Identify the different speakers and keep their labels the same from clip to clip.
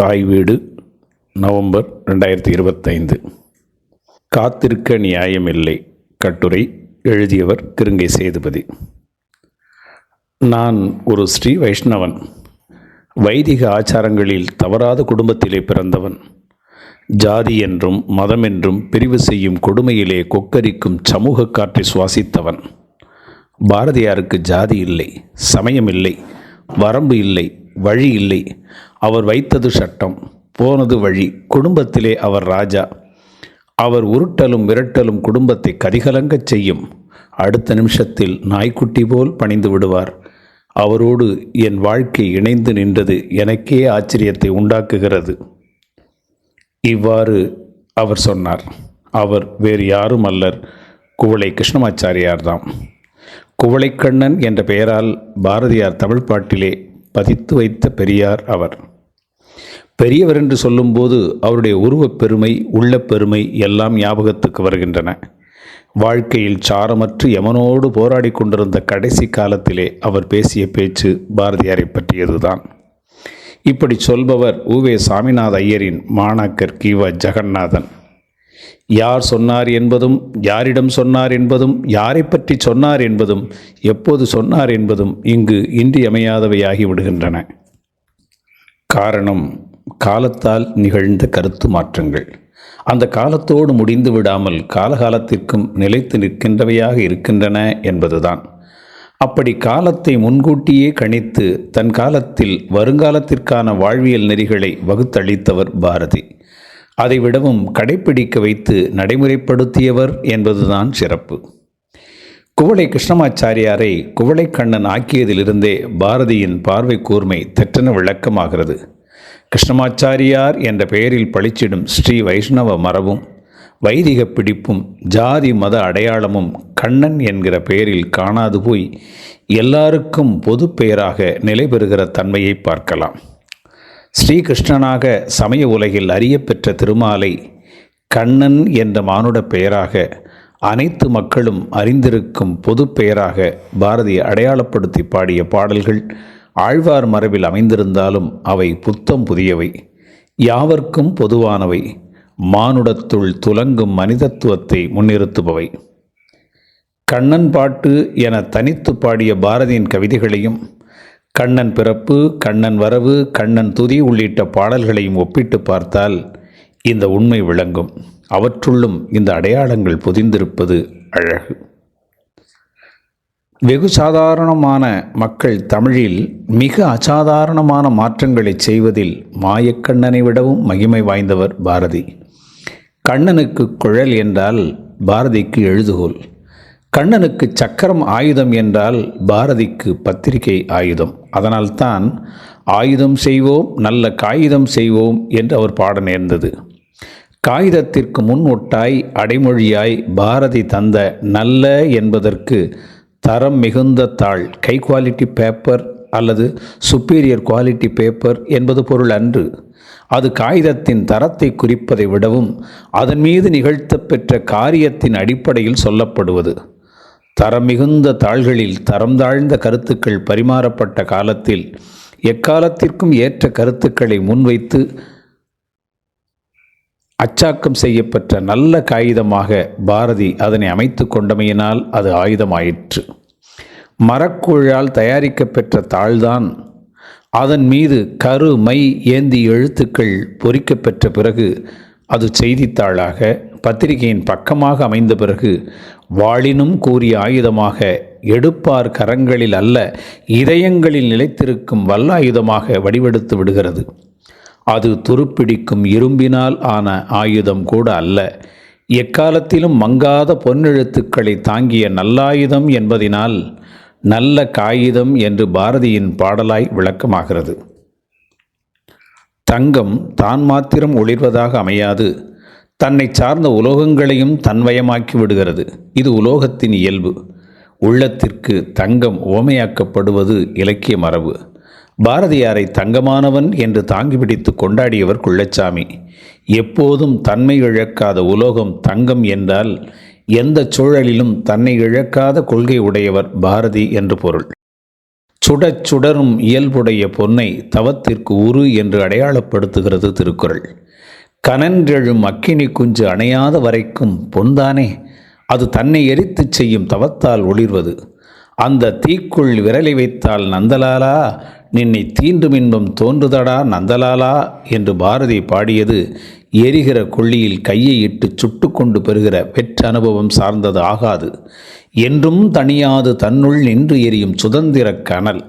Speaker 1: தாய் வீடு நவம்பர் ரெண்டாயிரத்தி இருபத்தைந்து காத்திருக்க நியாயமில்லை கட்டுரை எழுதியவர் கிருங்கை சேதுபதி நான் ஒரு ஸ்ரீ வைஷ்ணவன் வைதிக ஆச்சாரங்களில் தவறாத குடும்பத்திலே பிறந்தவன் ஜாதி என்றும் மதம் என்றும் பிரிவு செய்யும் கொடுமையிலே கொக்கரிக்கும் சமூக காற்றை சுவாசித்தவன் பாரதியாருக்கு ஜாதி இல்லை சமயம் இல்லை வரம்பு இல்லை வழி இல்லை அவர் வைத்தது சட்டம் போனது வழி குடும்பத்திலே அவர் ராஜா அவர் உருட்டலும் விரட்டலும் குடும்பத்தை கதிகலங்கச் செய்யும் அடுத்த நிமிஷத்தில் நாய்க்குட்டி போல் பணிந்து விடுவார் அவரோடு என் வாழ்க்கை இணைந்து நின்றது எனக்கே ஆச்சரியத்தை உண்டாக்குகிறது இவ்வாறு அவர் சொன்னார் அவர் வேறு யாரும் அல்லர் குவளை கிருஷ்ணமாச்சாரியார்தாம் குவளைக்கண்ணன் என்ற பெயரால் பாரதியார் தமிழ் பாட்டிலே பதித்து வைத்த பெரியார் அவர் பெரியவர் என்று சொல்லும்போது அவருடைய உருவப் பெருமை உள்ள பெருமை எல்லாம் ஞாபகத்துக்கு வருகின்றன வாழ்க்கையில் சாரமற்று எமனோடு போராடி கொண்டிருந்த கடைசி காலத்திலே அவர் பேசிய பேச்சு பாரதியாரை பற்றியதுதான் இப்படி சொல்பவர் உவே சாமிநாத ஐயரின் மாணாக்கர் கீவா ஜெகநாதன் யார் சொன்னார் என்பதும் யாரிடம் சொன்னார் என்பதும் யாரை பற்றி சொன்னார் என்பதும் எப்போது சொன்னார் என்பதும் இங்கு இன்றியமையாதவையாகி விடுகின்றன காரணம் காலத்தால் நிகழ்ந்த கருத்து மாற்றங்கள் அந்த காலத்தோடு முடிந்து விடாமல் காலகாலத்திற்கும் நிலைத்து நிற்கின்றவையாக இருக்கின்றன என்பதுதான் அப்படி காலத்தை முன்கூட்டியே கணித்து தன் காலத்தில் வருங்காலத்திற்கான வாழ்வியல் நெறிகளை வகுத்தளித்தவர் பாரதி அதை விடவும் கடைப்பிடிக்க வைத்து நடைமுறைப்படுத்தியவர் என்பதுதான் சிறப்பு குவளை கிருஷ்ணமாச்சாரியாரை குவளைக்கண்ணன் ஆக்கியதிலிருந்தே பாரதியின் பார்வை கூர்மை தெற்றென விளக்கமாகிறது கிருஷ்ணமாச்சாரியார் என்ற பெயரில் பழிச்சிடும் ஸ்ரீ வைஷ்ணவ மரபும் வைதிக பிடிப்பும் ஜாதி மத அடையாளமும் கண்ணன் என்கிற பெயரில் காணாது போய் எல்லாருக்கும் பொது பெயராக நிலை பெறுகிற தன்மையை பார்க்கலாம் ஸ்ரீகிருஷ்ணனாக சமய உலகில் அறியப்பெற்ற திருமாலை கண்ணன் என்ற மானுட பெயராக அனைத்து மக்களும் அறிந்திருக்கும் பொது பெயராக பாரதி அடையாளப்படுத்தி பாடிய பாடல்கள் ஆழ்வார் மரபில் அமைந்திருந்தாலும் அவை புத்தம் புதியவை யாவர்க்கும் பொதுவானவை மானுடத்துள் துலங்கும் மனிதத்துவத்தை முன்னிறுத்துபவை கண்ணன் பாட்டு என தனித்து பாடிய பாரதியின் கவிதைகளையும் கண்ணன் பிறப்பு கண்ணன் வரவு கண்ணன் துதி உள்ளிட்ட பாடல்களையும் ஒப்பிட்டு பார்த்தால் இந்த உண்மை விளங்கும் அவற்றுள்ளும் இந்த அடையாளங்கள் புதிந்திருப்பது அழகு வெகு சாதாரணமான மக்கள் தமிழில் மிக அசாதாரணமான மாற்றங்களை செய்வதில் மாயக்கண்ணனை விடவும் மகிமை வாய்ந்தவர் பாரதி கண்ணனுக்கு குழல் என்றால் பாரதிக்கு எழுதுகோல் கண்ணனுக்கு சக்கரம் ஆயுதம் என்றால் பாரதிக்கு பத்திரிகை ஆயுதம் அதனால்தான் ஆயுதம் செய்வோம் நல்ல காகிதம் செய்வோம் என்று அவர் பாட நேர்ந்தது காகிதத்திற்கு முன் ஒட்டாய் அடைமொழியாய் பாரதி தந்த நல்ல என்பதற்கு தரம் மிகுந்த தாள் கை குவாலிட்டி பேப்பர் அல்லது சுப்பீரியர் குவாலிட்டி பேப்பர் என்பது பொருள் அன்று அது காகிதத்தின் தரத்தை குறிப்பதை விடவும் அதன் மீது நிகழ்த்த பெற்ற காரியத்தின் அடிப்படையில் சொல்லப்படுவது தரம் மிகுந்த தாள்களில் தரம் தாழ்ந்த கருத்துக்கள் பரிமாறப்பட்ட காலத்தில் எக்காலத்திற்கும் ஏற்ற கருத்துக்களை முன்வைத்து அச்சாக்கம் செய்யப்பட்ட நல்ல காகிதமாக பாரதி அதனை அமைத்து கொண்டமையினால் அது ஆயுதமாயிற்று மரக்கூழால் தயாரிக்கப்பெற்ற தாள்தான் அதன் மீது கரு மை ஏந்தி எழுத்துக்கள் பொறிக்கப்பெற்ற பிறகு அது செய்தித்தாளாக பத்திரிகையின் பக்கமாக அமைந்த பிறகு வாளினும் கூறிய ஆயுதமாக எடுப்பார் கரங்களில் அல்ல இதயங்களில் நிலைத்திருக்கும் வல்லாயுதமாக வடிவெடுத்து விடுகிறது அது துருப்பிடிக்கும் இரும்பினால் ஆன ஆயுதம் கூட அல்ல எக்காலத்திலும் மங்காத பொன்னெழுத்துக்களை தாங்கிய நல்லாயுதம் என்பதினால் நல்ல காகிதம் என்று பாரதியின் பாடலாய் விளக்கமாகிறது தங்கம் தான் மாத்திரம் ஒளிர்வதாக அமையாது தன்னை சார்ந்த உலோகங்களையும் தன்வயமாக்கி விடுகிறது இது உலோகத்தின் இயல்பு உள்ளத்திற்கு தங்கம் ஓமையாக்கப்படுவது இலக்கிய மரபு பாரதியாரை தங்கமானவன் என்று தாங்கி பிடித்து கொண்டாடியவர் குள்ளச்சாமி எப்போதும் தன்மை இழக்காத உலோகம் தங்கம் என்றால் எந்த சூழலிலும் தன்னை இழக்காத கொள்கை உடையவர் பாரதி என்று பொருள் சுடச் சுடரும் இயல்புடைய பொன்னை தவத்திற்கு உரு என்று அடையாளப்படுத்துகிறது திருக்குறள் கனன்றெழும் அக்கினி குஞ்சு அணையாத வரைக்கும் பொன்தானே அது தன்னை எரித்து செய்யும் தவத்தால் ஒளிர்வது அந்த தீக்குள் விரலை வைத்தால் நந்தலாலா நின்னை தீண்டு இன்பம் தோன்றுதடா நந்தலாலா என்று பாரதி பாடியது எரிகிற கொள்ளியில் கையை இட்டு சுட்டு கொண்டு பெறுகிற வெற்ற அனுபவம் சார்ந்தது ஆகாது என்றும் தனியாது தன்னுள் நின்று எரியும் சுதந்திர கனல்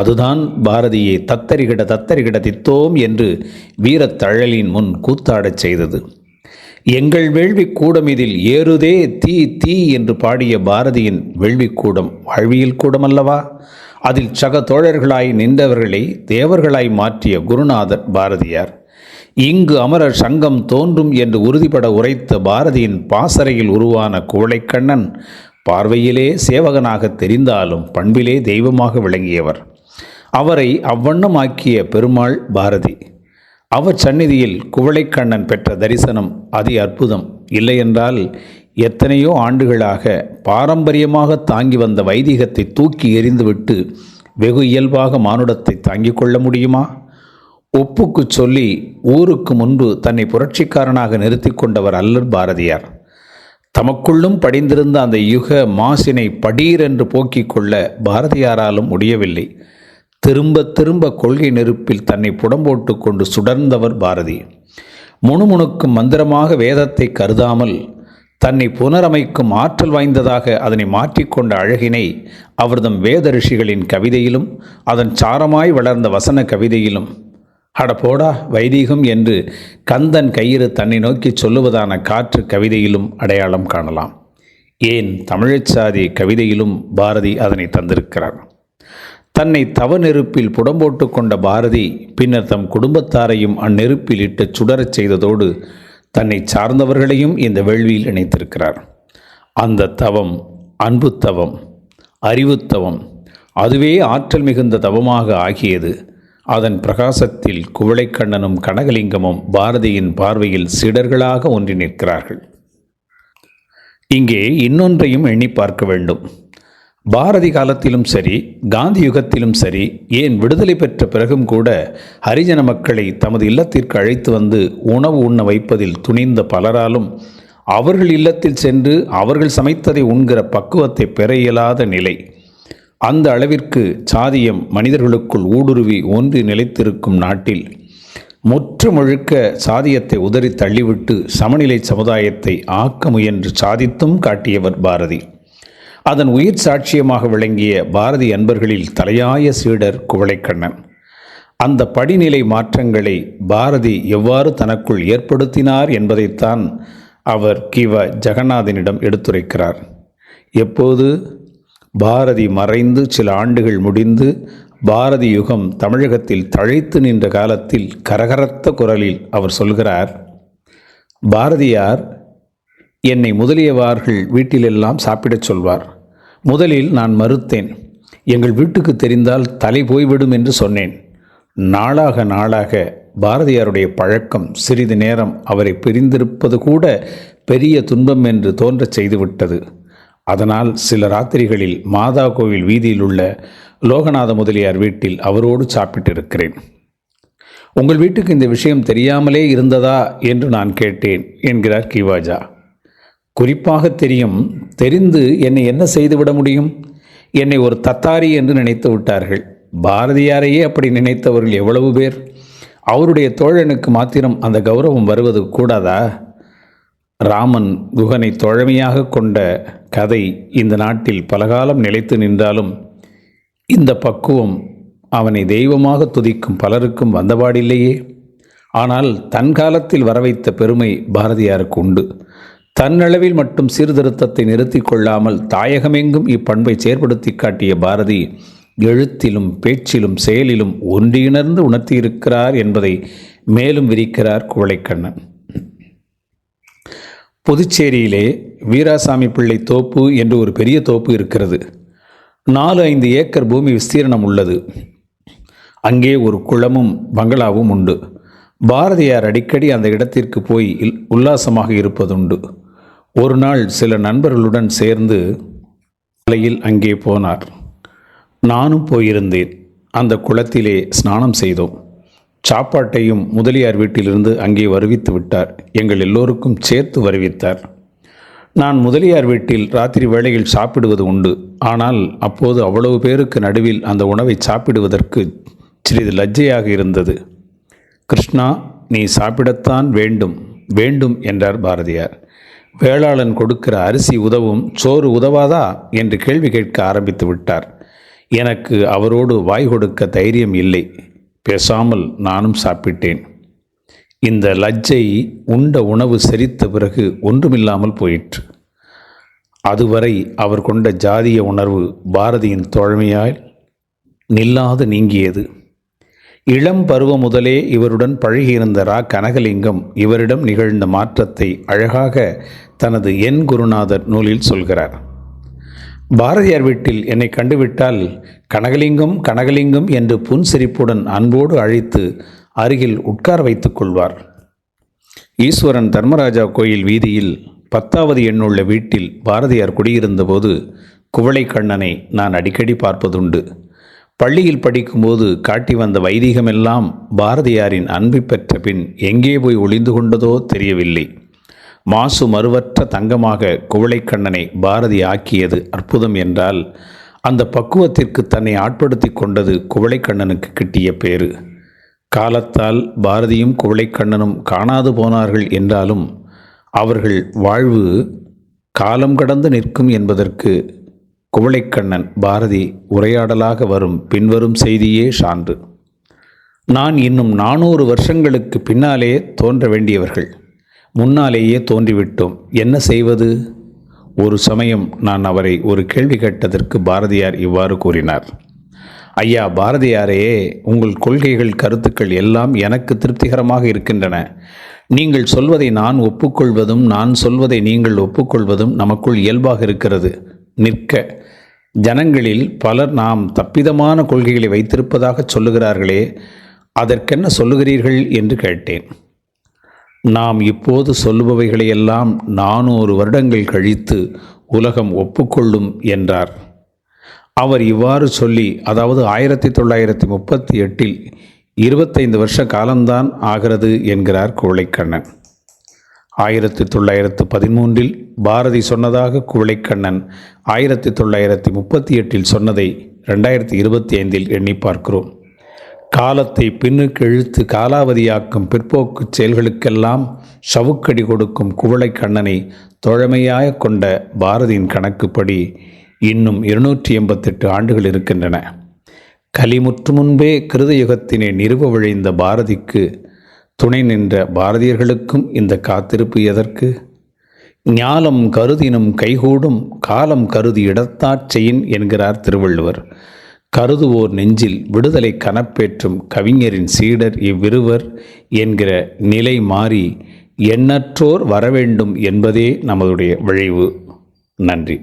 Speaker 1: அதுதான் பாரதியை தத்தரிகிட தத்தரிகிட தித்தோம் என்று வீரத்தழலின் முன் கூத்தாடச் செய்தது எங்கள் வேள்விக்கூடம் இதில் ஏறுதே தீ தீ என்று பாடிய பாரதியின் வேள்விக்கூடம் வாழ்வியல் கூடம் அல்லவா அதில் சக தோழர்களாய் நின்றவர்களை தேவர்களாய் மாற்றிய குருநாதர் பாரதியார் இங்கு அமரர் சங்கம் தோன்றும் என்று உறுதிபட உரைத்த பாரதியின் பாசறையில் உருவான குவளைக்கண்ணன் பார்வையிலே சேவகனாக தெரிந்தாலும் பண்பிலே தெய்வமாக விளங்கியவர் அவரை அவ்வண்ணமாக்கிய பெருமாள் பாரதி அவர் சந்நிதியில் குவளைக்கண்ணன் பெற்ற தரிசனம் அதி அற்புதம் இல்லையென்றால் எத்தனையோ ஆண்டுகளாக பாரம்பரியமாக தாங்கி வந்த வைதிகத்தை தூக்கி எறிந்துவிட்டு வெகு இயல்பாக மானுடத்தை தாங்கிக் கொள்ள முடியுமா ஒப்புக்கு சொல்லி ஊருக்கு முன்பு தன்னை புரட்சிக்காரனாக நிறுத்தி கொண்டவர் அல்லர் பாரதியார் தமக்குள்ளும் படிந்திருந்த அந்த யுக மாசினை படீரென்று போக்கிக் கொள்ள பாரதியாராலும் முடியவில்லை திரும்ப திரும்ப கொள்கை நெருப்பில் தன்னை புடம்போட்டு கொண்டு சுடர்ந்தவர் பாரதி முணுமுணுக்கும் மந்திரமாக வேதத்தை கருதாமல் தன்னை புனரமைக்கும் ஆற்றல் வாய்ந்ததாக அதனை மாற்றிக்கொண்ட அழகினை அவர்தம் வேத ரிஷிகளின் கவிதையிலும் அதன் சாரமாய் வளர்ந்த வசன கவிதையிலும் அடப்போடா வைதீகம் என்று கந்தன் கயிறு தன்னை நோக்கி சொல்லுவதான காற்று கவிதையிலும் அடையாளம் காணலாம் ஏன் தமிழச்சாதி கவிதையிலும் பாரதி அதனை தந்திருக்கிறார் தன்னை தவ நெருப்பில் புடம்போட்டு கொண்ட பாரதி பின்னர் தம் குடும்பத்தாரையும் அந்நெருப்பில் இட்டு சுடரச் செய்ததோடு தன்னை சார்ந்தவர்களையும் இந்த வேள்வியில் இணைத்திருக்கிறார் அந்த தவம் அன்பு தவம் அறிவுத்தவம் அதுவே ஆற்றல் மிகுந்த தவமாக ஆகியது அதன் பிரகாசத்தில் குவளைக்கண்ணனும் கனகலிங்கமும் பாரதியின் பார்வையில் சிடர்களாக ஒன்றி நிற்கிறார்கள் இங்கே இன்னொன்றையும் எண்ணி பார்க்க வேண்டும் பாரதி காலத்திலும் சரி காந்தி யுகத்திலும் சரி ஏன் விடுதலை பெற்ற பிறகும் கூட ஹரிஜன மக்களை தமது இல்லத்திற்கு அழைத்து வந்து உணவு உண்ண வைப்பதில் துணிந்த பலராலும் அவர்கள் இல்லத்தில் சென்று அவர்கள் சமைத்ததை உண்கிற பக்குவத்தை பெற இயலாத நிலை அந்த அளவிற்கு சாதியம் மனிதர்களுக்குள் ஊடுருவி ஒன்றி நிலைத்திருக்கும் நாட்டில் முற்றுமுழுக்க முழுக்க சாதியத்தை உதறி தள்ளிவிட்டு சமநிலை சமுதாயத்தை ஆக்க முயன்று சாதித்தும் காட்டியவர் பாரதி அதன் உயிர் சாட்சியமாக விளங்கிய பாரதி அன்பர்களில் தலையாய சீடர் குவளைக்கண்ணன் அந்த படிநிலை மாற்றங்களை பாரதி எவ்வாறு தனக்குள் ஏற்படுத்தினார் என்பதைத்தான் அவர் கிவ ஜெகநாதனிடம் எடுத்துரைக்கிறார் எப்போது பாரதி மறைந்து சில ஆண்டுகள் முடிந்து பாரதி யுகம் தமிழகத்தில் தழைத்து நின்ற காலத்தில் கரகரத்த குரலில் அவர் சொல்கிறார் பாரதியார் என்னை முதலியவார்கள் வீட்டிலெல்லாம் சாப்பிடச் சொல்வார் முதலில் நான் மறுத்தேன் எங்கள் வீட்டுக்கு தெரிந்தால் தலை போய்விடும் என்று சொன்னேன் நாளாக நாளாக பாரதியாருடைய பழக்கம் சிறிது நேரம் அவரை பிரிந்திருப்பது கூட பெரிய துன்பம் என்று தோன்றச் செய்துவிட்டது அதனால் சில ராத்திரிகளில் மாதா கோவில் வீதியில் உள்ள லோகநாத முதலியார் வீட்டில் அவரோடு சாப்பிட்டிருக்கிறேன் உங்கள் வீட்டுக்கு இந்த விஷயம் தெரியாமலே இருந்ததா என்று நான் கேட்டேன் என்கிறார் கிவாஜா குறிப்பாக தெரியும் தெரிந்து என்னை என்ன செய்துவிட முடியும் என்னை ஒரு தத்தாரி என்று நினைத்து விட்டார்கள் பாரதியாரையே அப்படி நினைத்தவர்கள் எவ்வளவு பேர் அவருடைய தோழனுக்கு மாத்திரம் அந்த கௌரவம் வருவது கூடாதா ராமன் குகனை தோழமையாக கொண்ட கதை இந்த நாட்டில் பலகாலம் நிலைத்து நின்றாலும் இந்த பக்குவம் அவனை தெய்வமாக துதிக்கும் பலருக்கும் வந்தபாடில்லையே ஆனால் தன் காலத்தில் வரவைத்த பெருமை பாரதியாருக்கு உண்டு தன்னளவில் மட்டும் சீர்திருத்தத்தை நிறுத்தி கொள்ளாமல் தாயகமெங்கும் இப்பண்பை செயற்படுத்தி காட்டிய பாரதி எழுத்திலும் பேச்சிலும் செயலிலும் ஒன்றியிணர்ந்து உணர்த்தியிருக்கிறார் என்பதை மேலும் விரிக்கிறார் குவளைக்கண்ணன் புதுச்சேரியிலே வீராசாமி பிள்ளை தோப்பு என்று ஒரு பெரிய தோப்பு இருக்கிறது நாலு ஐந்து ஏக்கர் பூமி விஸ்தீரணம் உள்ளது அங்கே ஒரு குளமும் பங்களாவும் உண்டு பாரதியார் அடிக்கடி அந்த இடத்திற்கு போய் உல்லாசமாக இருப்பதுண்டு ஒரு நாள் சில நண்பர்களுடன் சேர்ந்து காலையில் அங்கே போனார் நானும் போயிருந்தேன் அந்த குளத்திலே ஸ்நானம் செய்தோம் சாப்பாட்டையும் முதலியார் வீட்டிலிருந்து அங்கே வருவித்து விட்டார் எங்கள் எல்லோருக்கும் சேர்த்து வருவித்தார் நான் முதலியார் வீட்டில் ராத்திரி வேளையில் சாப்பிடுவது உண்டு ஆனால் அப்போது அவ்வளவு பேருக்கு நடுவில் அந்த உணவை சாப்பிடுவதற்கு சிறிது லஜ்ஜையாக இருந்தது கிருஷ்ணா நீ சாப்பிடத்தான் வேண்டும் வேண்டும் என்றார் பாரதியார் வேளாளன் கொடுக்கிற அரிசி உதவும் சோறு உதவாதா என்று கேள்வி கேட்க ஆரம்பித்து விட்டார் எனக்கு அவரோடு வாய் கொடுக்க தைரியம் இல்லை பேசாமல் நானும் சாப்பிட்டேன் இந்த லஜ்ஜை உண்ட உணவு செரித்த பிறகு ஒன்றுமில்லாமல் போயிற்று அதுவரை அவர் கொண்ட ஜாதிய உணர்வு பாரதியின் தோழமையால் நில்லாது நீங்கியது இளம் பருவம் முதலே இவருடன் பழகியிருந்த ரா கனகலிங்கம் இவரிடம் நிகழ்ந்த மாற்றத்தை அழகாக தனது என் குருநாதர் நூலில் சொல்கிறார் பாரதியார் வீட்டில் என்னை கண்டுவிட்டால் கனகலிங்கம் கனகலிங்கம் என்று புன்சிரிப்புடன் அன்போடு அழைத்து அருகில் உட்கார வைத்துக் கொள்வார் ஈஸ்வரன் தர்மராஜா கோயில் வீதியில் பத்தாவது எண்ணுள்ள வீட்டில் பாரதியார் குடியிருந்தபோது குவளை கண்ணனை நான் அடிக்கடி பார்ப்பதுண்டு பள்ளியில் படிக்கும்போது காட்டி வந்த வைதிகமெல்லாம் பாரதியாரின் அன்பு பெற்ற பின் எங்கே போய் ஒளிந்து கொண்டதோ தெரியவில்லை மாசு மறுவற்ற தங்கமாக குவளைக்கண்ணனை பாரதி ஆக்கியது அற்புதம் என்றால் அந்த பக்குவத்திற்கு தன்னை ஆட்படுத்தி கொண்டது குவளைக்கண்ணனுக்கு கிட்டிய பேரு காலத்தால் பாரதியும் குவளைக்கண்ணனும் காணாது போனார்கள் என்றாலும் அவர்கள் வாழ்வு காலம் கடந்து நிற்கும் என்பதற்கு குவளைக்கண்ணன் பாரதி உரையாடலாக வரும் பின்வரும் செய்தியே சான்று நான் இன்னும் நானூறு வருஷங்களுக்கு பின்னாலே தோன்ற வேண்டியவர்கள் முன்னாலேயே தோன்றிவிட்டோம் என்ன செய்வது ஒரு சமயம் நான் அவரை ஒரு கேள்வி கேட்டதற்கு பாரதியார் இவ்வாறு கூறினார் ஐயா பாரதியாரே உங்கள் கொள்கைகள் கருத்துக்கள் எல்லாம் எனக்கு திருப்திகரமாக இருக்கின்றன நீங்கள் சொல்வதை நான் ஒப்புக்கொள்வதும் நான் சொல்வதை நீங்கள் ஒப்புக்கொள்வதும் நமக்குள் இயல்பாக இருக்கிறது நிற்க ஜனங்களில் பலர் நாம் தப்பிதமான கொள்கைகளை வைத்திருப்பதாக சொல்லுகிறார்களே அதற்கென்ன சொல்லுகிறீர்கள் என்று கேட்டேன் நாம் இப்போது சொல்லுபவைகளையெல்லாம் நானூறு வருடங்கள் கழித்து உலகம் ஒப்புக்கொள்ளும் என்றார் அவர் இவ்வாறு சொல்லி அதாவது ஆயிரத்தி தொள்ளாயிரத்தி முப்பத்தி எட்டில் இருபத்தைந்து வருஷ காலம்தான் ஆகிறது என்கிறார் குவளைக்கண்ணன் ஆயிரத்தி தொள்ளாயிரத்து பதிமூன்றில் பாரதி சொன்னதாக குவளைக்கண்ணன் ஆயிரத்தி தொள்ளாயிரத்தி முப்பத்தி எட்டில் சொன்னதை ரெண்டாயிரத்தி இருபத்தி ஐந்தில் எண்ணி பார்க்கிறோம் காலத்தை பின்னுக்கு இழுத்து காலாவதியாக்கும் பிற்போக்கு செயல்களுக்கெல்லாம் சவுக்கடி கொடுக்கும் குவளை கண்ணனை தோழமையாக கொண்ட பாரதியின் கணக்குப்படி இன்னும் இருநூற்றி எண்பத்தெட்டு ஆண்டுகள் இருக்கின்றன கலிமுற்று முன்பே கிருதயுகத்தினை நிறுவ விழைந்த பாரதிக்கு துணை நின்ற பாரதியர்களுக்கும் இந்த காத்திருப்பு எதற்கு ஞாலம் கருதினும் கைகூடும் காலம் கருதி இடத்தாட்செயின் என்கிறார் திருவள்ளுவர் கருதுவோர் நெஞ்சில் விடுதலை கனப்பேற்றும் கவிஞரின் சீடர் இவ்விருவர் என்கிற நிலை மாறி எண்ணற்றோர் வரவேண்டும் என்பதே நமதுடைய விளைவு நன்றி